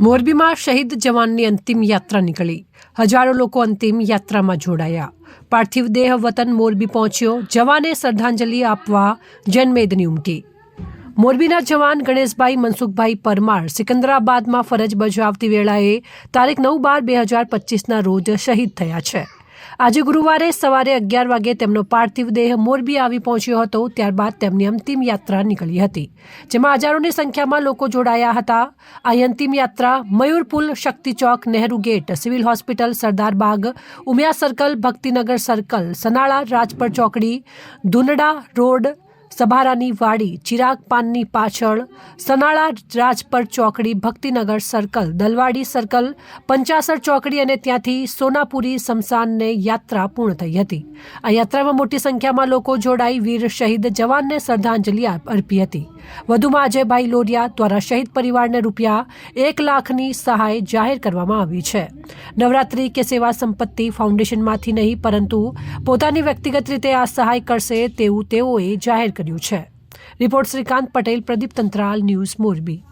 મોરબીમાં શહીદ જવાનની અંતિમ યાત્રા નીકળી. હજારો લોકો અંતિમ યાત્રામાં જોડાયા. પાર્થિવ દેહ વતન મોરબી પહોંચ્યો. જવાને શ્રદ્ધાંજલિ આપવા જનમેદની ઉમટી. મોરબીના જવાન ગણેશભાઈ મનસુખભાઈ પરમાર સિકંદરાબાદમાં ફરજ બજાવતી વેળાએ તારીખ નવ બાર બે હજાર પચીસના રોજ શહીદ થયા છે. આજે ગુરુવારે સવારે અગિયાર વાગે તેમનો પાર્થિવ દેહ મોરબી આવી પહોંચ્યો હતો, ત્યારબાદ તેમની અંતિમ યાત્રા નીકળી હતી, જેમાં હજારોની સંખ્યામાં લોકો જોડાયા હતા. આ અંતિમ યાત્રા Mayur Pul Shakti Nehru gate, civil hospital Sardar Bag, Umiya circle, Bhaktinagar circle, Sanala Rajpar ચોકડી, ધુનડા રોડ સભારાની વાડી ચિરાગ પાનની પાછળ સનાળા રાજપર ચોકડી ભક્તિનગર સર્કલ, દલવાડી સર્કલ પંચાસર ચોકડી અને ત્યાંથી સોનાપુરી શમશાનને યાત્રા પૂર્ણ થઈ હતી. આ યાત્રામાં મોટી સંખ્યામાં લોકો જોડાઈ વીર શહીદ જવાનને શ્રદ્ધાંજલિ અર્પી હતી. વધુમાં અજયભાઈ લોરિયા દ્વારા શહીદ પરિવારને રૂપિયા એક લાખની સહાય જાહેર કરવામાં આવી છે. નવરાત્રી કે સેવા સંપત્તિ ફાઉન્ડેશનમાંથી નહીં, પરંતુ પોતાની વ્યક્તિગત રીતે આ સહાય કરશે તેવું તેઓએ જાહેર કર્યું છે. Report Shrikant Patel, Pradeep Tantral, news Morbi.